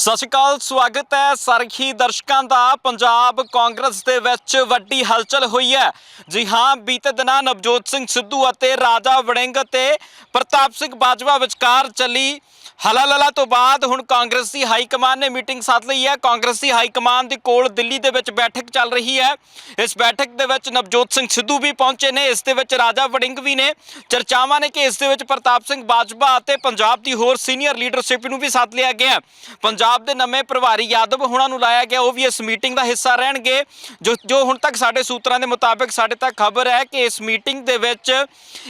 ਸਤਿ ਸ਼੍ਰੀ ਅਕਾਲ, ਸਵਾਗਤ ਹੈ ਸਰਖੀ ਦਰਸ਼ਕਾਂ ਦਾ। ਪੰਜਾਬ ਕਾਂਗਰਸ ਦੇ ਵਿੱਚ ਵੱਡੀ ਹਲਚਲ ਹੋਈ ਹੈ। ਜੀ ਹਾਂ, ਬੀਤੇ ਦਿਨਾਂ ਨਵਜੋਤ ਸਿੰਘ ਸਿੱਧੂ ਅਤੇ ਰਾਜਾ ਵੜਿੰਗ ਤੇ ਪ੍ਰਤਾਪ ਸਿੰਘ ਬਾਜਵਾ ਵਿਚਕਾਰ ਚੱਲੀ ਹਲਾਲਲਾ ਤੋਂ ਬਾਅਦ ਹੁਣ ਕਾਂਗਰਸ ਦੀ ਹਾਈ ਕਮਾਨ ਨੇ ਮੀਟਿੰਗ ਸੱਦ ਲਈ ਹੈ। ਕਾਂਗਰਸ ਦੀ ਹਾਈ ਕਮਾਨ ਦੇ ਕੋਲ ਦਿੱਲੀ ਦੇ ਵਿੱਚ ਬੈਠਕ ਚੱਲ ਰਹੀ ਹੈ। ਇਸ ਬੈਠਕ ਦੇ ਵਿੱਚ ਨਵਜੋਤ ਸਿੰਘ ਸਿੱਧੂ ਵੀ ਪਹੁੰਚੇ ਨੇ। ਇਸ ਦੇ ਵਿੱਚ ਰਾਜਾ ਵੜਿੰਗ ਵੀ ਨੇ। ਚਰਚਾਵਾਂ ਨੇ ਕਿ ਇਸ ਦੇ ਵਿੱਚ ਪ੍ਰਤਾਪ ਸਿੰਘ ਬਾਜਵਾ ਅਤੇ ਪੰਜਾਬ ਦੀ ਹੋਰ ਸੀਨੀਅਰ ਲੀਡਰਸ਼ਿਪ ਨੂੰ ਵੀ ਸੱਦ ਲਿਆ ਗਿਆ ਪੰਜਾਬ ਦੇ ਨਵੇਂ ਪ੍ਰਭਾਰੀ ਯਾਦਵ ਹੁਣਾਂ ਨੂੰ ਲਾਇਆ ਗਿਆ। ਉਹ ਵੀ ਇਸ ਮੀਟਿੰਗ ਦਾ ਹਿੱਸਾ ਰਹਿਣਗੇ। ਜੋ ਜੋ ਹੁਣ ਤੱਕ ਸਾਡੇ ਸੂਤਰਾਂ ਦੇ ਮੁਤਾਬਕ ਸਾਡੇ ਤੱਕ ਖਬਰ ਹੈ ਕਿ ਇਸ ਮੀਟਿੰਗ ਦੇ ਵਿੱਚ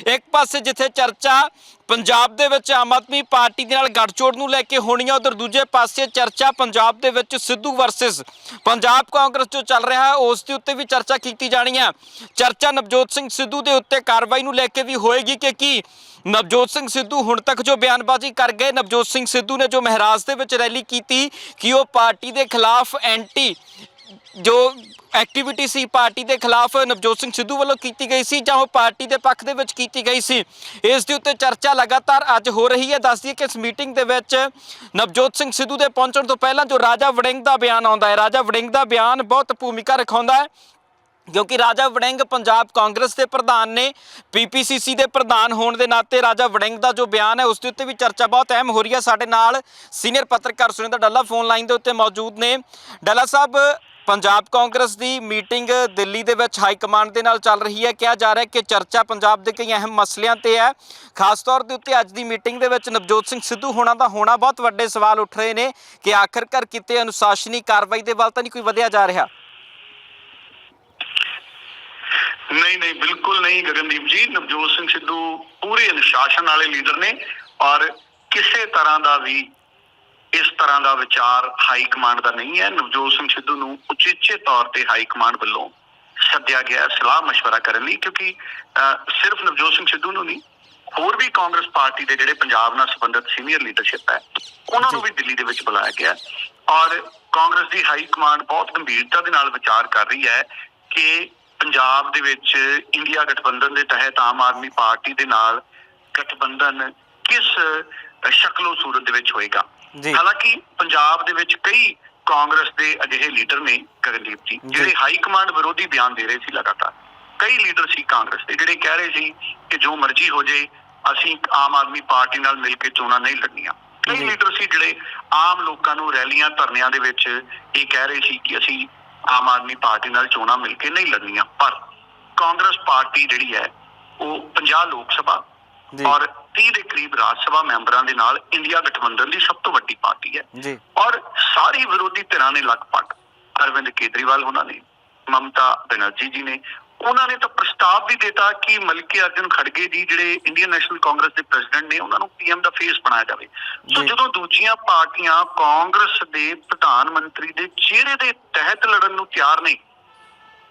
ਇੱਕ ਪਾਸੇ ਜਿੱਥੇ ਚਰਚਾ ਪੰਜਾਬ ਦੇ ਵਿੱਚ ਆਮ ਆਦਮੀ ਪਾਰਟੀ ਦੇ ਨਾਲ ਗੱਠਜੋੜ ਨੂੰ ਲੈ ਕੇ ਹੋਣੀ ਹੈ ਉਧਰ ਦੂਜੇ ਪਾਸੇ ਚਰਚਾ। ਪੰਜਾਬ ਦੇ ਵਿੱਚ ਸਿੱਧੂ ਵਰਸਸ। ਪੰਜਾਬ ਕਾਂਗਰਸ ਜੋ ਚੱਲ ਰਿਹਾ ਹੈ, ਉਸ ਦੇ ਉੱਤੇ ਵੀ ਚਰਚਾ ਕੀਤੀ ਜਾਣੀ ਹੈ। ਚਰਚਾ ਨਵਜੋਤ ਸਿੰਘ ਸਿੱਧੂ ਦੇ ਉੱਤੇ ਕਾਰਵਾਈ ਨੂੰ ਲੈ ਕੇ ਵੀ ਹੋਏਗੀ ਕਿ ਕੀ? ਨਵਜੋਤ ਸਿੰਘ ਸਿੱਧੂ ਹੁਣ ਤੱਕ ਜੋ ਬਿਆਨਬਾਜ਼ੀ ਕਰ ਗਏ, ਨਵਜੋਤ ਸਿੰਘ ਸਿੱਧੂ ਨੇ ਜੋ ਮਹਿਰਾਜ ਦੇ ਵਿੱਚ ਰੈਲੀ ਕੀਤੀ ਕਿ ਉਹ ਪਾਰਟੀ ਦੇ ਖਿਲਾਫ ਐਂਟੀ ਜੋ ਐਕਟੀਵਿਟੀ ਸੀ ਪਾਰਟੀ ਦੇ ਖਿਲਾਫ ਨਵਜੋਤ ਸਿੰਘ ਸਿੱਧੂ ਵੱਲੋਂ ਕੀਤੀ ਗਈ ਸੀ ਜਾਂ ਉਹ ਪਾਰਟੀ ਦੇ ਪੱਖ ਦੇ ਵਿੱਚ ਕੀਤੀ ਗਈ ਸੀ, ਇਸ ਦੇ ਉੱਤੇ ਚਰਚਾ ਲਗਾਤਾਰ ਅੱਜ ਹੋ ਰਹੀ ਹੈ। ਦੱਸ ਦਈਏ ਕਿ ਇਸ ਮੀਟਿੰਗ ਦੇ ਵਿੱਚ ਨਵਜੋਤ ਸਿੰਘ ਸਿੱਧੂ ਦੇ ਪਹੁੰਚਣ ਤੋਂ ਪਹਿਲਾਂ ਜੋ ਰਾਜਾ ਵੜਿੰਗ ਦਾ ਬਿਆਨ ਆਉਂਦਾ ਹੈ, ਰਾਜਾ ਵੜਿੰਗ ਦਾ ਬਿਆਨ ਬਹੁਤ ਭੂਮਿਕਾ ਰਖਾਉਂਦਾ ਹੈ। ਕਿਉਂਕਿ ਰਾਜਾ ਵੜਿੰਗ ਪੰਜਾਬ ਕਾਂਗਰਸ ਦੇ ਪ੍ਰਧਾਨ ਨੇ ਪੀਪੀਸੀਸੀ ਦੇ ਪ੍ਰਧਾਨ ਹੋਣ ਦੇ ਨਾਤੇ ਰਾਜਾ ਵੜਿੰਗ ਦਾ ਜੋ ਬਿਆਨ ਹੈ, ਉਸ ਦੇ ਉੱਤੇ ਵੀ ਚਰਚਾ ਬਹੁਤ ਅਹਿਮ ਹੋ ਰਹੀ ਹੈ। ਸਾਡੇ ਨਾਲ ਸੀਨੀਅਰ ਪੱਤਰਕਾਰ ਸੁਰਿੰਦਰ ਡੱਲਾ ਫੋਨ ਲਾਈਨ ਦੇ ਉੱਤੇ ਮੌਜੂਦ ਨੇ। ਡੱਲਾ ਸਾਹਿਬ, ਪੰਜਾਬ ਕਾਂਗਰਸ ਦੀ ਮੀਟਿੰਗ ਦਿੱਲੀ ਦੇ ਵਿੱਚ ਹਾਈ ਕਮਾਂਡ ਦੇ ਨਾਲ ਚੱਲ ਰਹੀ ਹੈ। ਕਿਹਾ ਜਾ ਰਿਹਾ ਹੈ ਕਿ ਚਰਚਾ ਪੰਜਾਬ ਦੇ ਕਈ ਅਹਿਮ ਮਸਲਿਆਂ ਤੇ ਹੈ। ਖਾਸ ਤੌਰ ਦੇ ਉੱਤੇ ਅੱਜ ਦੀ ਮੀਟਿੰਗ ਦੇ ਵਿੱਚ ਨਵਜੋਤ ਸਿੰਘ ਸਿੱਧੂ ਹੋਣਾ ਦਾ ਹੋਣਾ ਬਹੁਤ ਵੱਡੇ ਸਵਾਲ ਉੱਠ ਰਹੇ ਨੇ ਕਿ ਆਖਰਕਾਰ ਕਿਤੇ ਅਨੁਸ਼ਾਸਨੀ ਕਾਰਵਾਈ ਦੇ ਵੱਲ ਤਾਂ ਨਹੀਂ ਕੋਈ ਵਧਿਆ ਜਾ ਰਿਹਾ। ਨਹੀਂ ਨਹੀਂ ਬਿਲਕੁਲ ਨਹੀਂ ਗਗਨਦੀਪ ਜੀ ਨਵਜੋਤ ਸਿੰਘ ਸਿੱਧੂ ਪੂਰੇ ਅਨੁਸ਼ਾਸਨ ਵਾਲੇ ਲੀਡਰ ਨੇ ਔਰ ਕਿਸੇ ਤਰ੍ਹਾਂ ਦਾ ਵੀ ਇਸ ਤਰ੍ਹਾਂ ਦਾ ਵਿਚਾਰ ਹਾਈ ਕਮਾਂਡ ਦਾ ਨਹੀਂ ਹੈ ਨਵਜੋਤ ਸਿੰਘ ਸਿੱਧੂ ਨੂੰ ਉਚੇਚੇ ਤੌਰ ਤੇ ਹਾਈ ਕਮਾਂਡ ਵੱਲੋਂ ਸੱਦਿਆ ਗਿਆ ਹੈ ਸਲਾਹ مشورہ ਕਰਨ ਲਈ ਕਿਉਂਕਿ ਅਹ, ਸਿਰਫ ਨਵਜੋਤ ਸਿੰਘ ਸਿੱਧੂ ਨੂੰ ਨਹੀਂ ਹੋਰ ਵੀ ਕਾਂਗਰਸ ਪਾਰਟੀ ਦੇ ਜਿਹੜੇ ਪੰਜਾਬ ਨਾਲ ਸੰਬੰਧਿਤ ਸੀਨੀਅਰ ਲੀਡਰਸ਼ਿਪ ਹੈ ਉਹਨਾਂ ਨੂੰ ਵੀ ਦਿੱਲੀ ਦੇ ਵਿੱਚ ਬੁਲਾਇਆ ਗਿਆ ਹੈ ਔਰ ਕਾਂਗਰਸ ਦੀ ਹਾਈ ਕਮਾਂਡ ਬਹੁਤ ਗੰਭੀਰਤਾ ਦੇ ਨਾਲ ਵਿਚਾਰ ਕਰ ਰਹੀ ਹੈ ਕਿ ਪੰਜਾਬ ਦੇ ਵਿੱਚ ਇੰਡੀਆ ਗਠਬੰਧਨ ਦੇ ਤਹਿਤ ਆਮ ਆਦਮੀ ਪਾਰਟੀ ਦੇ ਨਾਲ ਗਠਬੰਧਨ ਕਿਸ ਸ਼ਕਲੋ ਸੂਰਤ ਦੇ ਵਿੱਚ ਹੋਏਗਾ ਹਾਲਾਂਕਿ ਪੰਜਾਬ ਦੇ ਵਿੱਚ ਕਈ ਕਾਂਗਰਸ ਦੇ ਅਜਿਹੇ ਲੀਡਰ ਨੇ ਗਗਨਦੀਪ ਜੀ। ਜਿਹੜੇ ਹਾਈ ਕਮਾਂਡ ਵਿਰੋਧੀ ਬਿਆਨ ਦੇ ਰਹੇ ਸੀ ਲਗਾਤਾਰ ਕਈ ਲੀਡਰ ਸੀ ਕਾਂਗਰਸ ਦੇ ਜਿਹੜੇ ਕਹਿ ਰਹੇ ਸੀ ਕਿ ਜੋ ਮਰਜ਼ੀ ਹੋ ਜੇ ਅਸੀਂ ਆਮ ਆਦਮੀ ਪਾਰਟੀ ਨਾਲ ਮਿਲ ਕੇ ਚੋਣਾਂ ਨਹੀਂ ਲੜਨੀਆਂ ਕਈ। ਲੀਡਰ ਸੀ ਜਿਹੜੇ ਆਮ ਲੋਕਾਂ ਨੂੰ ਰੈਲੀਆਂ ਧਰਨਿਆਂ ਦੇ ਵਿੱਚ ਇਹ ਕਹਿ ਰਹੇ ਸੀ ਕਿ ਅਸੀਂ ਆਮ ਆਦਮੀ ਪਾਰਟੀ ਨਾਲ ਚੋਣਾਂ ਮਿਲ ਕੇ ਨਹੀਂ ਲੜਨੀਆਂ। ਪਰ ਕਾਂਗਰਸ ਪਾਰਟੀ ਜਿਹੜੀ ਹੈ ਉਹ 50 ਲੋਕ ਸਭਾ ਔਰ 30 ਦੇ ਕਰੀਬ ਰਾਜ ਸਭਾ ਮੈਂਬਰਾਂ ਦੇ ਨਾਲ ਇੰਡੀਆ ਗਠਬੰਧਨ ਦੀ ਸਭ ਤੋਂ ਵੱਡੀ ਪਾਰਟੀ ਹੈ। ਜੀ। ਔਰ ਸਾਰੀ ਵਿਰੋਧੀ ਧਿਰਾਂ ਨੇ ਲਗਭਗ ਅਰਵਿੰਦ ਕੇਜਰੀਵਾਲ ਉਹਨਾਂ ਨੇ ਮਮਤਾ ਬੈਨਰਜੀ ਜੀ ਨੇ ਉਹਨਾਂ ਨੇ ਤਾਂ ਪ੍ਰਸਤਾਵ ਵੀ ਦਿੱਤਾ ਕਿ ਮਲਕੇ ਅਰਜਨ ਖੜਗੇ ਜੀ ਜਿਹੜੇ ਇੰਡੀਅਨ ਨੈਸ਼ਨਲ ਕਾਂਗਰਸ ਦੇ ਪ੍ਰੈਜ਼ੀਡੈਂਟ ਨੇ ਉਹਨਾਂ ਨੂੰ ਪੀਐਮ ਦਾ ਫੇਸ ਬਣਾਇਆ ਜਾਵੇ ਸੋ। ਜਦੋਂ ਦੂਜੀਆਂ ਪਾਰਟੀਆਂ ਕਾਂਗਰਸ ਦੇ ਪ੍ਰਧਾਨ ਮੰਤਰੀ ਦੇ ਚਿਹਰੇ ਦੇ ਤਹਿਤ ਲੜਨ ਨੂੰ ਤਿਆਰ ਨੇ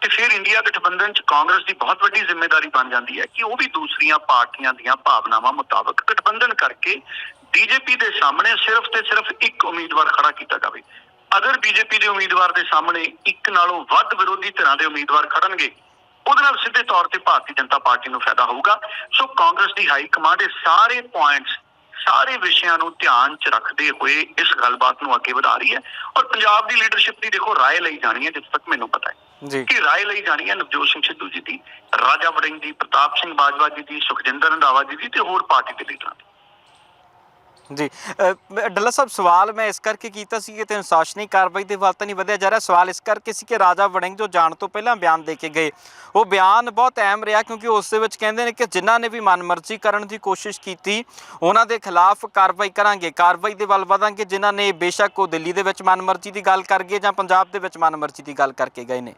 ਤੇ ਫਿਰ ਇੰਡੀਆ ਗਠਬੰਧਨ ਚ ਕਾਂਗਰਸ ਦੀ ਬਹੁਤ ਵੱਡੀ ਜ਼ਿੰਮੇਵਾਰੀ ਬਣ ਜਾਂਦੀ ਹੈ ਕਿ ਉਹ ਵੀ ਦੂਸਰੀਆਂ ਪਾਰਟੀਆਂ ਦੀਆਂ ਭਾਵਨਾਵਾਂ ਮੁਤਾਬਕ ਗਠਬੰਧਨ ਕਰਕੇ ਬੀਜੇਪੀ ਦੇ ਸਾਹਮਣੇ ਸਿਰਫ ਤੇ ਸਿਰਫ ਇੱਕ ਉਮੀਦਵਾਰ ਖੜਾ ਕੀਤਾ ਜਾਵੇ ਅਗਰ ਬੀਜੇਪੀ ਦੇ ਉਮੀਦਵਾਰ ਦੇ ਸਾਹਮਣੇ ਇੱਕ ਨਾਲੋਂ ਵੱਧ ਵਿਰੋਧੀ ਧਿਰਾਂ ਦੇ ਉਮੀਦਵਾਰ ਖੜਨਗੇ ਉਹਦੇ ਨਾਲ ਸਿੱਧੇ ਤੌਰ ਤੇ ਭਾਰਤੀ ਜਨਤਾ ਪਾਰਟੀ ਨੂੰ ਫਾਇਦਾ ਹੋਊਗਾ। ਸੋ ਕਾਂਗਰਸ ਦੀ ਹਾਈ ਕਮਾਂਡ ਇਹ ਸਾਰੇ ਪੁਆਇੰਟਸ ਸਾਰੇ ਵਿਸ਼ਿਆਂ ਨੂੰ ਧਿਆਨ 'ਚ ਰੱਖਦੇ ਹੋਏ ਇਸ ਗੱਲਬਾਤ ਨੂੰ ਅੱਗੇ ਵਧਾ ਰਹੀ ਹੈ। ਔਰ ਪੰਜਾਬ ਦੀ ਲੀਡਰਸ਼ਿਪ ਦੀ ਦੇਖੋ ਰਾਏ ਲਈ ਜਾਣੀ ਹੈ ਜਿੱਥੇ ਤੱਕ ਮੈਨੂੰ ਪਤਾ ਹੈ। ਜੀ। ਕਿ ਰਾਏ ਲਈ ਜਾਣੀ ਹੈ ਨਵਜੋਤ ਸਿੰਘ ਸਿੱਧੂ ਜੀ ਦੀ ਰਾਜਾ ਵੜਿੰਗ ਦੀ ਪ੍ਰਤਾਪ ਸਿੰਘ ਬਾਜਵਾ ਜੀ ਦੀ ਸੁਖਜਿੰਦਰ ਰੰਧਾਵਾ ਜੀ ਦੀ ਤੇ ਹੋਰ ਪਾਰਟੀ ਦੇ ਲੀਡਰਾਂ ਦੀ। ਜੀ। ਡੱਲਾ ਸਾਹਿਬ, ਸਵਾਲ ਮੈਂ ਇਸ ਕਰਕੇ ਕੀਤਾ ਸੀ ਕਿ ਤੇ ਅਨੁਸ਼ਾਸਨੀ ਕਾਰਵਾਈ ਦੇ ਵੱਲ ਤਾਂ ਨਹੀਂ ਵਧਿਆ ਜਾ ਰਿਹਾ। ਸਵਾਲ ਇਸ ਕਰਕੇ ਸੀ ਕਿ ਰਾਜਾ ਵੜਿੰਗ ਜੋ ਜਾਣ ਤੋਂ ਪਹਿਲਾਂ ਬਿਆਨ ਦੇ ਕੇ ਗਏ। ਉਹ ਬਿਆਨ ਬਹੁਤ ਅਹਿਮ ਰਿਹਾ ਕਿਉਂਕਿ ਉਸ ਦੇ ਵਿੱਚ ਕਹਿੰਦੇ ਨੇ ਕਿ ਜਿਨ੍ਹਾਂ ਨੇ ਵੀ ਮਨਮਰਜ਼ੀ ਕਰਨ ਦੀ ਕੋਸ਼ਿਸ਼ ਕੀਤੀ, ਉਹਨਾਂ ਦੇ ਖਿਲਾਫ ਕਾਰਵਾਈ ਕਰਾਂਗੇ। ਕਾਰਵਾਈ ਦੇ ਵੱਲ ਵਧਾਂਗੇ ਜਿਨ੍ਹਾਂ ਨੇ ਬੇਸ਼ੱਕ ਉਹ ਦਿੱਲੀ ਦੇ ਵਿੱਚ ਮਨਮਰਜ਼ੀ ਦੀ ਗੱਲ ਕਰ ਗਏ ਜਾਂ ਪੰਜਾਬ ਦੇ ਵਿੱਚ ਮਨਮਰਜ਼ੀ ਦੀ ਗੱਲ ਕਰਕੇ ਗਏ ਨੇ।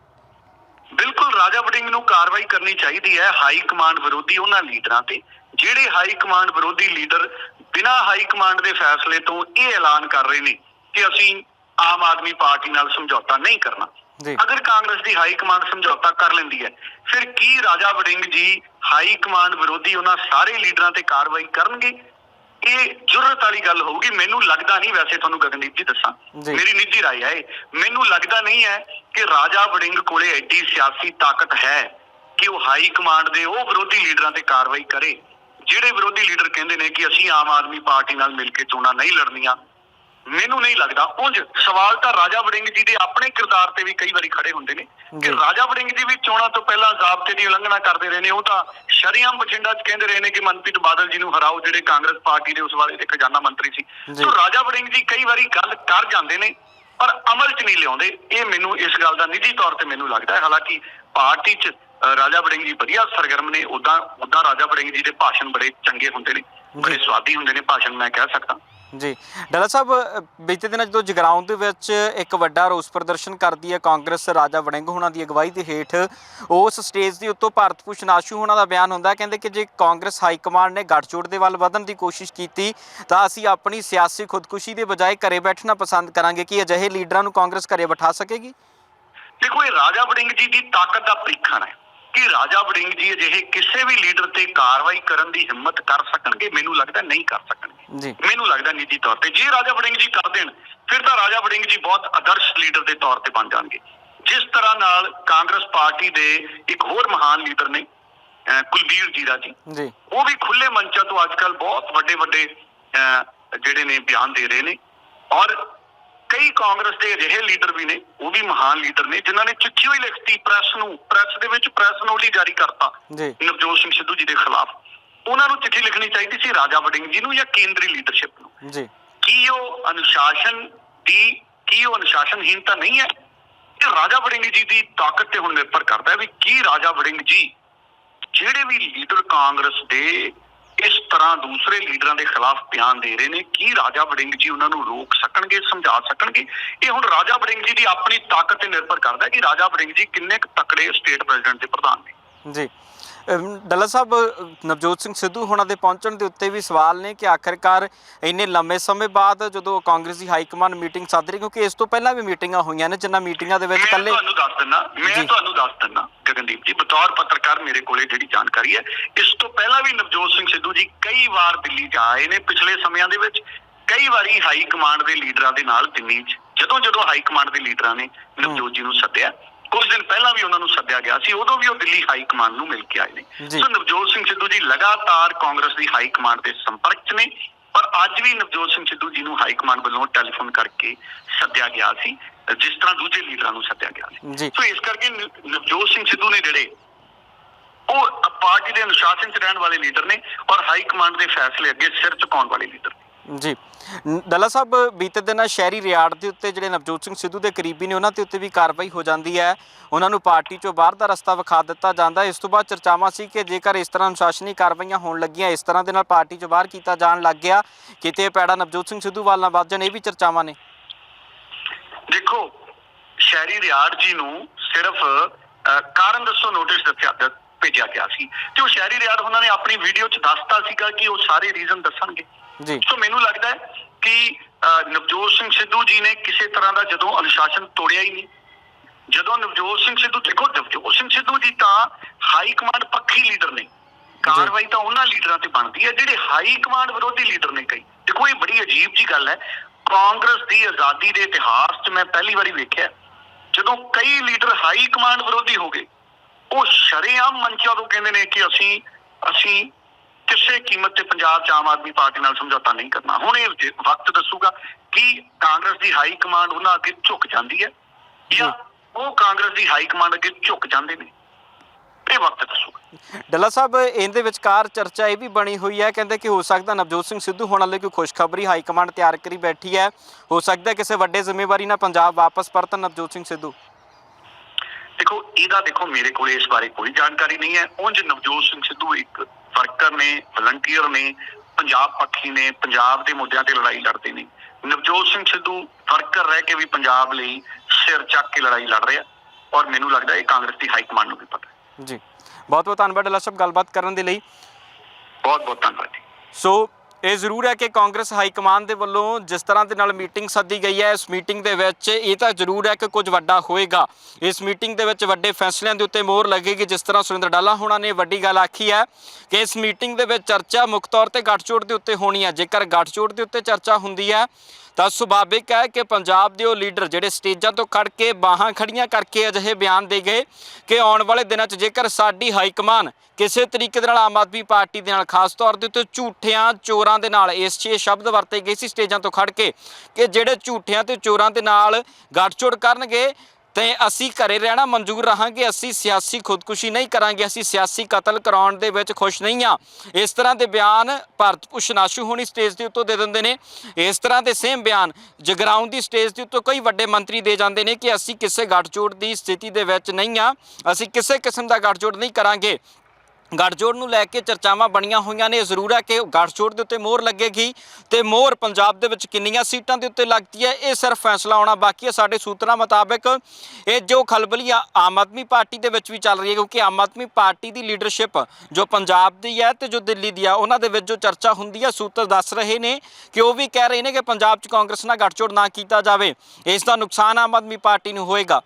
ਬਿਲਕੁਲ ਰਾਜਾ ਵੜਿੰਗ ਨੂੰ ਕਾਰਵਾਈ ਕਰਨੀ ਚਾਹੀਦੀ ਹੈ ਹਾਈ ਕਮਾਂਡ ਵਿਰੋਧੀ ਉਹਨਾਂ ਲੀਡਰਾਂ ਤੇ ਜਿਹੜੇ ਹਾਈ ਕਮਾਂਡ ਵਿਰੋਧੀ ਲੀਡਰ ਬਿਨਾਂ ਹਾਈ ਕਮਾਂਡ ਦੇ ਫੈਸਲੇ ਤੋਂ ਇਹ ਐਲਾਨ ਕਰ ਰਹੇ ਨੇ ਕਿ ਅਸੀਂ ਆਮ ਆਦਮੀ ਪਾਰਟੀ ਨਾਲ ਸਮਝੌਤਾ ਨਹੀਂ ਕਰਨਾ। ਅਗਰ ਕਾਂਗਰਸ ਦੀ ਹਾਈ ਕਮਾਂਡ ਸਮਝੌਤਾ ਕਰ ਲੈਂਦੀ ਹੈ ਫਿਰ ਕੀ ਰਾਜਾ ਵੜਿੰਗ ਜੀ ਹਾਈ ਕਮਾਂਡ ਵਿਰੋਧੀ ਉਹਨਾਂ ਸਾਰੇ ਲੀਡਰਾਂ ਤੇ ਕਾਰਵਾਈ ਕਰਨਗੇ? ਇਹ ਜ਼ਰੂਰਤ ਵਾਲੀ ਗੱਲ ਹੋਊਗੀ ਮੈਨੂੰ ਲੱਗਦਾ ਨਹੀਂ ਵੈਸੇ ਤੁਹਾਨੂੰ ਗਗਨਦੀਪ ਜੀ ਦੱਸਾਂ ਜੀ। ਮੇਰੀ ਨਿੱਜੀ ਰਾਏ ਹੈ ਇਹ। ਮੈਨੂੰ ਲੱਗਦਾ ਨਹੀਂ ਹੈ ਕਿ ਰਾਜਾ ਵੜਿੰਗ ਕੋਲੇ ਐਡੀ ਸਿਆਸੀ ਤਾਕਤ ਹੈ ਕਿ ਉਹ ਹਾਈ ਕਮਾਂਡ ਦੇ ਉਹ ਵਿਰੋਧੀ ਲੀਡਰਾਂ ਤੇ ਕਾਰਵਾਈ ਕਰੇ ਜਿਹੜੇ ਵਿਰੋਧੀ ਲੀਡਰ ਕਹਿੰਦੇ ਨੇ ਕਿ ਅਸੀਂ ਆਮ ਆਦਮੀ ਪਾਰਟੀ ਨਾਲ ਮਿਲ ਕੇ ਚੋਣਾਂ ਨਹੀਂ ਲੜਨੀਆਂ ਮੈਨੂੰ ਨਹੀਂ ਲੱਗਦਾ। ਉਂਝ ਸਵਾਲ ਤਾਂ ਰਾਜਾ ਵੜਿੰਗ ਜੀ ਦੇ ਆਪਣੇ ਕਿਰਦਾਰ ਤੇ ਵੀ ਕਈ ਵਾਰੀ ਖੜੇ ਹੁੰਦੇ ਨੇ ਕਿ। ਰਾਜਾ ਵੜਿੰਗ ਜੀ ਵੀ ਚੋਣਾਂ ਤੋਂ ਪਹਿਲਾਂ ਜ਼ਾਬਤੇ ਦੀ ਉਲੰਘਣਾ ਕਰਦੇ ਰਹੇ ਨੇ ਉਹ ਤਾਂ ਸ਼ਰੀਆਮ ਬਠਿੰਡਾ 'ਚ ਕਹਿੰਦੇ ਰਹੇ ਨੇ ਕਿ ਮਨਪ੍ਰੀਤ ਬਾਦਲ ਜੀ ਨੂੰ ਹਰਾਓ ਜਿਹੜੇ ਕਾਂਗਰਸ ਪਾਰਟੀ ਦੇ ਉਸ ਵਾਲੇ ਦੇ ਖਜ਼ਾਨਾ ਮੰਤਰੀ ਸੀ। ਸੋ ਰਾਜਾ ਵੜਿੰਗ ਜੀ ਕਈ ਵਾਰੀ ਗੱਲ ਕਰ ਜਾਂਦੇ ਨੇ ਪਰ ਅਮਲ 'ਚ ਨਹੀਂ ਲਿਆਉਂਦੇ। ਇਹ ਮੈਨੂੰ ਇਸ ਗੱਲ ਦਾ ਨਿੱਜੀ ਤੌਰ ਤੇ ਮੈਨੂੰ ਲੱਗਦਾ ਹੈ। ਹਾਲਾਂਕਿ ਪਾਰਟੀ 'ਚ ਰਾਜਾ ਵੜਿੰਗ ਜੀ ਵਧੀਆ ਸਰਗਰਮ ਨੇ ਉਦਾਂ ਉਦਾਂ ਰਾਜਾ ਵੜਿੰਗ ਜੀ ਦੇ ਭਾਸ਼ਣ ਬੜੇ ਚੰਗੇ ਹੁੰਦੇ ਨੇ ਬੜੇ ਸਵਾਦੀ ਹੁੰਦੇ ਨੇ ਭਾਸ਼ਣ ਮੈਂ ਕਹਿ ਸਕਦਾ। ਜੀ। ਡਾਲਾ ਸਾਹਿਬ ਅ, ਬੀਤੇ ਦਿਨਾਂ ਜਦੋਂ ਜਗਰਾਉਂ ਦੇ ਵਿੱਚ ਇੱਕ ਵੱਡਾ ਰੋਸ ਪ੍ਰਦਰਸ਼ਨ ਕਰਦੀ ਹੈ ਕਾਂਗਰਸ ਰਾਜਾ ਵੜਿੰਗ ਹੋਣਾ ਦੀ ਅਗਵਾਈ ਦੇ ਹੇਠ ਉਸ ਸਟੇਜ ਦੇ ਉੱਤੋਂ ਭਾਰਤ ਭੂਸ਼ਣ ਆਸ਼ੂ ਹੋਣਾ ਦਾ ਬਿਆਨ ਹੁੰਦਾ ਹੈ, ਕਹਿੰਦੇ ਕਿ ਜੇ ਕਾਂਗਰਸ ਹਾਈ ਕਮਾਂਡ ਨੇ ਗੱਠਜੋੜ ਦੇ ਵੱਲ ਵਧਣ ਦੀ ਕੋਸ਼ਿਸ਼ ਕੀਤੀ ਤਾਂ ਅਸੀਂ ਆਪਣੀ ਸਿਆਸੀ ਖੁਦਕੁਸ਼ੀ ਦੇ ਬਜਾਏ ਘਰੇ ਬੈਠਣਾ ਪਸੰਦ ਕਰਾਂਗੇ। ਕਿ ਅਜਿਹੇ ਲੀਡਰਾਂ ਨੂੰ ਕਾਂਗਰਸ ਘਰੇ ਬਿਠਾ ਸਕੇਗੀ? ਦੇਖੋ ਇਹ ਰਾਜਾ ਵੜਿੰਗ ਜੀ ਦੀ ਤਾਕਤ ਦਾ ਪ੍ਰੀਖਣ ਹੈ। ਕਿ ਰਾਜਾ ਵੜਿੰਗ ਜੀ ਅਜਿਹੇ ਕਿਸੇ ਵੀ ਲੀਡਰ ਤੇ ਕਾਰਵਾਈ ਕਰਨ ਦੀ ਹਿੰਮਤ ਕਰ ਸਕਣਗੇ? ਮੈਨੂੰ ਲੱਗਦਾ ਨਹੀਂ ਕਰ ਸਕਣਗੇ। ਜੀ। ਮੈਨੂੰ ਲੱਗਦਾ ਨਿੱਜੀ ਤੌਰ ਤੇ। ਜੇ ਰਾਜਾ ਵੜਿੰਗ ਜੀ ਕਰ ਦੇਣ ਫਿਰ ਤਾਂ ਰਾਜਾ ਵੜਿੰਗ ਜੀ ਬਹੁਤ ਆਦਰਸ਼ ਲੀਡਰ ਦੇ ਤੌਰ ਤੇ ਬਣ ਜਾਣਗੇ। ਜਿਸ ਤਰ੍ਹਾਂ ਨਾਲ ਕਾਂਗਰਸ ਪਾਰਟੀ ਦੇ ਇੱਕ ਹੋਰ ਮਹਾਨ ਲੀਡਰ ਨੇ ਕੁਲਬੀਰ ਜੀਰਾ ਜੀ। ਜੀ। ਉਹ ਵੀ ਖੁੱਲੇ ਮੰਚਾਂ ਤੋਂ ਅੱਜਕੱਲ ਬਹੁਤ ਵੱਡੇ ਵੱਡੇ ਜਿਹੜੇ ਨੇ ਬਿਆਨ ਦੇ ਰਹੇ ਨੇ। ਔਰ ਕਈ ਕਾਂਗਰਸ ਦੇ ਅਜਿਹੇ ਲੀਡਰ ਵੀ ਨੇ ਉਹ ਵੀ ਮਹਾਨ ਲੀਡਰ ਨੇ ਜਿਨ੍ਹਾਂ ਨੇ ਚਿੱਠੀ ਹੋਈ ਲਿਖਤੀ ਪ੍ਰੈਸ ਨੂੰ ਪ੍ਰੈਸ ਦੇ ਵਿੱਚ ਪ੍ਰੈਸ ਨੋਟ ਹੀ ਜਾਰੀ ਕਰਤਾ ਜੀ। ਨਵਜੋਤ ਸਿੰਘ ਸਿੱਧੂ ਜੀ ਦੇ ਖਿਲਾਫ। ਉਹਨਾਂ ਨੂੰ ਚਿੱਠੀ ਲਿਖਣੀ ਚਾਹੀਦੀ ਸੀ ਰਾਜਾ ਵੜਿੰਗ ਜੀ ਨੂੰ ਜਾਂ ਕੇਂਦਰੀ ਲੀਡਰਸ਼ਿਪ ਨੂੰ। ਜੀ। ਕੀ ਉਹ ਅਨੁਸ਼ਾਸਨ ਦੀ ਕੀ ਉਹ ਅਨੁਸ਼ਾਸਨਹੀਨਤਾ ਨਹੀਂ ਹੈ? ਇਹ ਰਾਜਾ ਵੜਿੰਗ ਜੀ ਦੀ ਤਾਕਤ ਤੇ ਹੁਣ ਨਿਰਭਰ ਕਰਦਾ ਹੈ ਵੀ ਕੀ ਰਾਜਾ ਵੜਿੰਗ ਜੀ ਜਿਹੜੇ ਵੀ ਲੀਡਰ ਕਾਂਗਰਸ ਦੇ ਇਸ ਤਰ੍ਹਾਂ ਦੂਸਰੇ ਲੀਡਰਾਂ ਦੇ ਖਿਲਾਫ ਬਿਆਨ ਦੇ ਰਹੇ ਨੇ। ਕੀ ਰਾਜਾ ਵੜਿੰਗ ਜੀ ਉਹਨਾਂ ਨੂੰ ਰੋਕ ਸਕਣਗੇ, ਸਮਝਾ ਸਕਣਗੇ? ਇਹ ਹੁਣ ਰਾਜਾ ਵੜਿੰਗ ਜੀ ਦੀ ਆਪਣੀ ਤਾਕਤ ਤੇ ਨਿਰਭਰ ਕਰਦਾ ਹੈ ਕਿ ਰਾਜਾ ਵੜਿੰਗ ਜੀ ਕਿੰਨੇ ਕੁ ਤਕੜੇ ਸਟੇਟ ਪ੍ਰੈਜ਼ੀਡੈਂਟ ਦੇ ਪ੍ਰਧਾਨ ਨੇ। ਜੀ। ਡੱਲਾ ਸਾਹਿਬ ਨਵਜੋਤ ਸਿੰਘ ਸਿੱਧੂ ਹੋਣਾ ਦੇ ਪਹੁੰਚਣ ਦੇ ਉੱਤੇ ਵੀ ਸਵਾਲ ਨੇ ਕਿ ਆਖਰਕਾਰ ਇੰਨੇ ਲੰਮੇ ਸਮੇਂ ਬਾਅਦ ਜਦੋਂ ਕਾਂਗਰਸ ਦੀ ਹਾਈ ਕਮਾਂਡ ਮੀਟਿੰਗ ਸੱਦ ਰਹੀ ਕਿਉਂਕਿ ਇਸ ਤੋਂ ਪਹਿਲਾਂ ਵੀ ਮੀਟਿੰਗਾਂ ਹੋਈਆਂ ਨੇ ਜਿਨ੍ਹਾਂ ਮੀਟਿੰਗਾਂ ਦੇ ਵਿੱਚ ਮੈਂ ਇਕੱਲੇ ਤੁਹਾਨੂੰ ਦੱਸ ਦਿੰਦਾ ਮੈਂ। ਤੁਹਾਨੂੰ ਦੱਸ ਦਿੰਦਾ ਗਗਨਦੀਪ ਜੀ ਬਤੌਰ ਪੱਤਰਕਾਰ ਮੇਰੇ ਕੋਲੇ ਜਿਹੜੀ ਜਾਣਕਾਰੀ ਹੈ ਇਸ ਤੋਂ ਪਹਿਲਾਂ ਵੀ ਨਵਜੋਤ ਸਿੰਘ ਸਿੱਧੂ ਜੀ ਕਈ ਵਾਰ ਦਿੱਲੀ ਜਾ ਆਏ ਨੇ ਪਿਛਲੇ ਸਮਿਆਂ ਦੇ ਵਿੱਚ ਕਈ ਵਾਰੀ ਹਾਈ ਕਮਾਂਡ ਦੇ ਲੀਡਰਾਂ ਦੇ ਨਾਲ ਦਿੱਲੀ 'ਚ ਜਦੋਂ ਜਦੋਂ ਹਾਈ ਕਮਾਂਡ ਦੇ ਲੀਡਰਾਂ ਨੇ ਨਵਜੋਤ ਜੀ ਨੂੰ ਸੱਦਿਆ ਕੁਝ ਦਿਨ ਪਹਿਲਾਂ ਵੀ ਉਹਨਾਂ ਨੂੰ ਸੱਦਿਆ ਗਿਆ ਸੀ ਉਦੋਂ ਵੀ ਉਹ ਦਿੱਲੀ ਹਾਈ ਕਮਾਂਡ ਨੂੰ ਮਿਲ ਕੇ ਆਏ ਨੇ। ਸੋ ਨਵਜੋਤ ਸਿੰਘ ਸਿੱਧੂ ਜੀ ਲਗਾਤਾਰ ਕਾਂਗਰਸ ਦੀ ਹਾਈ ਕਮਾਂਡ ਦੇ ਸੰਪਰਕ 'ਚ ਨੇ ਪਰ ਅੱਜ ਵੀ ਨਵਜੋਤ ਸਿੰਘ ਸਿੱਧੂ ਜੀ ਨੂੰ ਹਾਈ ਕਮਾਂਡ ਵੱਲੋਂ ਟੈਲੀਫੋਨ ਕਰਕੇ ਸੱਦਿਆ ਗਿਆ ਸੀ ਜਿਸ ਤਰ੍ਹਾਂ ਦੂਜੇ ਲੀਡਰਾਂ ਨੂੰ ਸੱਦਿਆ ਗਿਆ ਸੀ। ਸੋ ਇਸ ਕਰਕੇ ਨਵਜੋਤ ਸਿੰਘ ਸਿੱਧੂ ਨੇ ਜਿਹੜੇ ਉਹ ਪਾਰਟੀ ਦੇ ਅਨੁਸ਼ਾਸਨ 'ਚ ਰਹਿਣ ਵਾਲੇ ਲੀਡਰ ਨੇ ਔਰ ਹਾਈ ਕਮਾਂਡ ਦੇ ਫੈਸਲੇ ਅੱਗੇ ਸਿਰ ਝੁਕਾਉਣ ਵਾਲੇ ਲੀਡਰ ਜੀ। ਡੱਲਾ ਸਾਹਿਬ, ਬੀਤੇ ਦਿਨਾਂ ਸ਼ਹਿਰੀ ਰਿਆੜ ਦੇ ਉੱਤੇ ਜਿਹੜੇ ਨਵਜੋਤ ਸਿੰਘ ਸਿੱਧੂ ਦੇ ਕਰੀਬੀ ਨੇ, ਉਹਨਾਂ ਦੇ ਉੱਤੇ ਵੀ ਕਾਰਵਾਈ ਹੋ ਜਾਂਦੀ ਹੈ। ਉਹਨਾਂ ਨੂੰ ਪਾਰਟੀ ਚੋਂ ਬਾਹਰ ਦਾ ਰਸਤਾ ਵਿਖਾ ਦਿੱਤਾ ਜਾਂਦਾ। ਇਸ ਤੋਂ ਬਾਅਦ ਚਰਚਾਵਾਂ ਸੀ ਕਿ ਜੇਕਰ ਇਸ ਤਰ੍ਹਾਂ ਅਨੁਸ਼ਾਸਨੀ ਕਾਰਵਾਈਆਂ ਹੋਣ ਲੱਗੀਆਂ, ਇਸ ਤਰ੍ਹਾਂ ਦੇ ਨਾਲ ਪਾਰਟੀ ਚੋਂ ਬਾਹਰ ਕੀਤਾ ਜਾਣ ਲੱਗ ਗਿਆ, ਕਿਤੇ ਪੈੜਾ ਨਵਜੋਤ ਸਿੰਘ ਸਿੱਧੂ ਵੱਲ ਨਾ ਵੱਧ ਜਾਣ, ਇਹ ਵੀ ਚਰਚਾਵਾਂ ਨੇ। ਦੇਖੋ, ਸ਼ਹਿਰੀ ਰਿਆੜ ਜੀ ਨੂੰ ਸਿਰਫ ਕਾਰਨ ਦੱਸੋ, ਨੋਟਿਸ ਦੱਸਿਆ ਭੇਜਿਆ ਗਿਆ ਸੀ ਤੇ ਉਹ ਸ਼ਹਿਰੀ ਰਿਆੜ ਉਹਨਾਂ ਨੇ ਆਪਣੀ ਵੀਡੀਓ 'ਚ ਦੱਸਤਾ ਸੀਗਾ ਕਿ ਉਹ ਸਾਰੇ ਰੀਜ਼ਨ ਦੱਸਣਗੇ। ਜੀ। ਸੋ ਮੈਨੂੰ ਲੱਗਦਾ ਹੈ ਕਿ ਨਵਜੋਤ ਸਿੰਘ ਸਿੱਧੂ ਜੀ ਨੇ ਕਿਸੇ ਤਰ੍ਹਾਂ ਦਾ ਜਦੋਂ ਅਨੁਸ਼ਾਸਨ ਤੋੜਿਆ ਹੀ ਨਹੀਂ। ਜਦੋਂ ਨਵਜੋਤ ਸਿੰਘ ਸਿੱਧੂ ਦੇਖੋ ਨਵਜੋਤ ਸਿੰਘ ਸਿੱਧੂ ਜੀ ਤਾਂ ਹਾਈ ਕਮਾਂਡ ਪੱਖੀ ਲੀਡਰ ਨੇ। ਕਾਰਵਾਈ ਤਾਂ ਉਹਨਾਂ ਲੀਡਰਾਂ ਤੇ ਬਣਦੀ ਹੈ ਜਿਹੜੇ ਹਾਈ ਕਮਾਂਡ ਵਿਰੋਧੀ ਲੀਡਰ ਨੇ ਕਈ। ਦੇਖੋ ਇਹ ਬੜੀ ਅਜੀਬ ਜੀ ਗੱਲ ਹੈ। ਕਾਂਗਰਸ ਦੀ ਆਜ਼ਾਦੀ ਦੇ ਇਤਿਹਾਸ 'ਚ ਮੈਂ ਪਹਿਲੀ ਵਾਰੀ ਵੇਖਿਆ ਜਦੋਂ ਕਈ ਲੀਡਰ ਹਾਈ ਕਮਾਂਡ ਵਿਰੋਧੀ ਹੋ ਗਏ ਉਹ ਸ਼ਰੇਆਮ ਮੰਚਾਂ ਤੋਂ ਕਹਿੰਦੇ ਨੇ ਕਿ ਅਸੀਂ ਅਸੀਂ ਕਿਸੇ ਕੀਮਤ ਤੇ ਪੰਜਾਬ 'ਚ ਆਮ ਆਦਮੀ ਪਾਰਟੀ ਨਾਲ ਸਮਝੌਤਾ ਨਹੀਂ ਕਰਨਾ। ਹੁਣ ਇਹ ਵਕਤ ਦੱਸੂਗਾ ਕਿ ਕਾਂਗਰਸ ਦੀ ਹਾਈ ਕਮਾਂਡ ਉਹਨਾਂ ਅੱਗੇ ਝੁਕ ਜਾਂਦੀ ਹੈ ਜਾਂ ਉਹ ਕਾਂਗਰਸ ਦੀ ਹਾਈ ਕਮਾਂਡ ਅੱਗੇ ਝੁਕ ਜਾਂਦੇ ਨੇ। ਇਹ ਵਕਤ ਦੱਸੂਗਾ। ਡੱਲਾ ਸਾਹਿਬ ਇਹਦੇ ਵਿਚਕਾਰ ਚਰਚਾ ਇਹ ਵੀ ਬਣੀ ਹੋਈ ਹੈ ਕਹਿੰਦੇ ਕਿ ਹੋ ਸਕਦਾ ਨਵਜੋਤ ਸਿੰਘ ਸਿੱਧੂ ਹੋਣ ਲਈ ਕੋਈ ਖੁਸ਼ਖਬਰੀ ਹਾਈ ਕਮਾਂਡ ਤਿਆਰ ਕਰੀ ਬੈਠੀ ਹੈ। ਹੋ ਸਕਦਾ ਕਿਸੇ ਵੱਡੇ ਜ਼ਿੰਮੇਵਾਰੀ ਨਾਲ ਪੰਜਾਬ ਵਾਪਸ ਪਰਤਣ ਨਵਜੋਤ ਸਿੰਘ ਸਿੱਧੂ। ਦੇਖੋ ਇਹਦਾ ਦੇਖੋ ਮੇਰੇ ਕੋਲ ਇਸ ਬਾਰੇ ਕੋਈ ਜਾਣਕਾਰੀ ਨਹੀਂ ਹੈ। ਉਂਝ ਨਵਜੋਤ ਸਿੰਘ ਸਿੱਧੂ ਇੱਕ ਵਰਕਰ ਨੇ ਵਲੰਟੀਅਰ ਨੇ ਪੰਜਾਬ ਪੱਖੀ ਨੇ ਪੰਜਾਬ ਦੇ ਮੁੱਦਿਆਂ ਤੇ ਲੜਾਈ ਲੜਦੇ ਨੇ। ਨਵਜੋਤ ਸਿੰਘ ਸਿੱਧੂ ਵਰਕਰ ਰਹਿ ਕੇ ਵੀ ਪੰਜਾਬ ਲਈ ਸਿਰ ਚੱਕ ਕੇ ਲੜਾਈ ਲੜ ਰਿਹਾ ਔਰ ਮੈਨੂੰ ਲੱਗਦਾ ਇਹ ਕਾਂਗਰਸ ਦੀ ਹਾਈ ਕਮਾਂਡ ਨੂੰ ਵੀ ਪਤਾ ਹੈ। ਜੀ। ਬਹੁਤ ਬਹੁਤ ਧੰਨਵਾਦ ਡੱਲਾ ਸਾਹਿਬ ਗੱਲਬਾਤ ਕਰਨ ਦੇ ਲਈ। ਬਹੁਤ ਬਹੁਤ ਧੰਨਵਾਦ ਸੋ ਇਹ ਜ਼ਰੂਰ ਹੈ ਕਿ ਕਾਂਗਰਸ ਹਾਈ ਕਮਾਨ ਦੇ ਵੱਲੋਂ ਜਿਸ ਤਰ੍ਹਾਂ ਦੇ ਨਾਲ ਮੀਟਿੰਗ ਸੱਦੀ ਗਈ ਹੈ, ਇਸ ਮੀਟਿੰਗ ਦੇ ਵਿੱਚ ਇਹ ਤਾਂ ਜ਼ਰੂਰ ਹੈ ਕਿ ਕੁਝ ਵੱਡਾ ਹੋਏਗਾ। ਇਸ ਮੀਟਿੰਗ ਦੇ ਵਿੱਚ ਵੱਡੇ ਫੈਸਲਿਆਂ ਦੇ ਉੱਤੇ ਮੋਹਰ ਲੱਗੇਗੀ, ਜਿਸ ਤਰ੍ਹਾਂ ਸੁਰਿੰਦਰ ਡਾਲਾ ਹੋਣਾ ਨੇ ਵੱਡੀ ਗੱਲ ਆਖੀ ਹੈ ਕਿ ਇਸ ਮੀਟਿੰਗ ਦੇ ਵਿੱਚ ਚਰਚਾ ਮੁੱਖ ਤੌਰ ਤੇ ਗੱਠਜੋੜ ਦੇ ਉੱਤੇ ਹੋਣੀ ਹੈ। ਜੇਕਰ ਗੱਠਜੋੜ ਦੇ ਉੱਤੇ ਚਰਚਾ ਹੁੰਦੀ ਹੈ ਤਾਂ ਸੁਭਾਵਿਕ ਹੈ ਕਿ ਪੰਜਾਬ ਦੇ ਉਹ ਲੀਡਰ ਜਿਹੜੇ ਸਟੇਜਾਂ ਤੋਂ ਖੜ ਕੇ ਬਾਹਾਂ ਖੜੀਆਂ ਕਰਕੇ ਅਜਿਹੇ ਬਿਆਨ ਦੇ ਗਏ ਕਿ ਆਉਣ ਵਾਲੇ ਦਿਨਾਂ 'ਚ ਜੇਕਰ ਸਾਡੀ ਹਾਈ ਕਮਾਨ ਕਿਸੇ ਤਰੀਕੇ ਦੇ ਨਾਲ ਆਮ ਆਦਮੀ ਪਾਰਟੀ ਦੇ ਨਾਲ, ਖਾਸ ਤੌਰ ਦੇ ਉੱਤੇ ਝੂਠਿਆਂ ਚੋਰਾਂ ਦੇ ਨਾਲ, ਇਸ 'ਚ ਸ਼ਬਦ ਵਰਤੇ ਗਏ ਸੀ ਸਟੇਜਾਂ ਤੋਂ ਖੜ ਕੇ ਕਿ ਜਿਹੜੇ ਝੂਠਿਆਂ ਤੇ ਚੋਰਾਂ ਦੇ ਨਾਲ ਗੱਠਜੋੜ ਕਰਨਗੇ ਤੇ ਅਸੀਂ ਘਰੇ ਰਹਿਣਾ ਮਨਜ਼ੂਰ ਰਹਾਂਗੇ, ਅਸੀਂ ਸਿਆਸੀ ਖੁਦਕੁਸ਼ੀ ਨਹੀਂ ਕਰਾਂਗੇ, ਅਸੀਂ ਸਿਆਸੀ ਕਤਲ ਕਰਾਉਣ ਦੇ ਵਿੱਚ ਖੁਸ਼ ਨਹੀਂ ਹਾਂ। ਇਸ ਤਰ੍ਹਾਂ ਦੇ ਬਿਆਨ ਭਾਰਤ ਭੂਸ਼ਣ ਹੋਣੀ ਸਟੇਜ ਦੇ ਉੱਤੋਂ ਦੇ ਦਿੰਦੇ ਨੇ। ਇਸ ਤਰ੍ਹਾਂ ਦੇ ਸੇਮ ਬਿਆਨ ਜਗਰਾਉਂ ਦੀ ਸਟੇਜ ਦੇ ਉੱਤੋਂ ਕਈ ਵੱਡੇ ਮੰਤਰੀ ਦੇ ਜਾਂਦੇ ਨੇ ਕਿ ਅਸੀਂ ਕਿਸੇ ਗੱਠਜੋੜ ਦੀ ਸਥਿਤੀ ਦੇ ਵਿੱਚ ਨਹੀਂ ਹਾਂ, ਅਸੀਂ ਕਿਸੇ ਕਿਸਮ ਦਾ ਗੱਠਜੋੜ ਨਹੀਂ ਕਰਾਂਗੇ। ਗੱਠਜੋੜ ਨੂੰ ਲੈ ਕੇ ਚਰਚਾਵਾਂ ਬਣੀਆਂ ਹੋਈਆਂ ਨੇ। ਜ਼ਰੂਰ ਹੈ ਕਿ ਗੱਠਜੋੜ ਦੇ ਉੱਤੇ ਮੋਹਰ ਲੱਗੇਗੀ ਤੇ ਮੋਹਰ ਪੰਜਾਬ ਦੇ ਵਿੱਚ ਕਿੰਨੀਆਂ ਸੀਟਾਂ ਦੇ ਉੱਤੇ ਲੱਗਦੀ ਹੈ, ਇਹ ਸਿਰਫ ਫੈਸਲਾ ਆਉਣਾ ਬਾਕੀ ਹੈ। ਸਾਡੇ ਸੂਤਰਾਂ ਮੁਤਾਬਕ ਇਹ ਜੋ ਖਲਬਲੀ ਆਮ ਆਦਮੀ ਪਾਰਟੀ ਦੇ ਵਿੱਚ ਵੀ ਚੱਲ ਰਹੀ ਹੈ, ਕਿਉਂਕਿ ਆਮ ਆਦਮੀ ਪਾਰਟੀ ਦੀ ਲੀਡਰਸ਼ਿਪ ਜੋ ਪੰਜਾਬ ਦੀ ਹੈ ਤੇ ਜੋ ਦਿੱਲੀ ਦੀ ਆ, ਉਹਨਾਂ ਦੇ ਵਿੱਚ ਜੋ ਚਰਚਾ ਹੁੰਦੀ ਹੈ, ਸੂਤਰ ਦੱਸ ਰਹੇ ਨੇ ਕਿ ਉਹ ਵੀ ਕਹਿ ਰਹੇ ਨੇ ਕਿ ਪੰਜਾਬ 'ਚ ਕਾਂਗਰਸ ਨਾਲ ਗੱਠਜੋੜ ਨਾ ਕੀਤਾ ਜਾਵੇ। ਇਸ ਦਾ ਨੁਕਸਾਨ ਆਮ ਆਦਮੀ ਪਾਰਟੀ ਨੂੰ ਹੋਏਗਾ।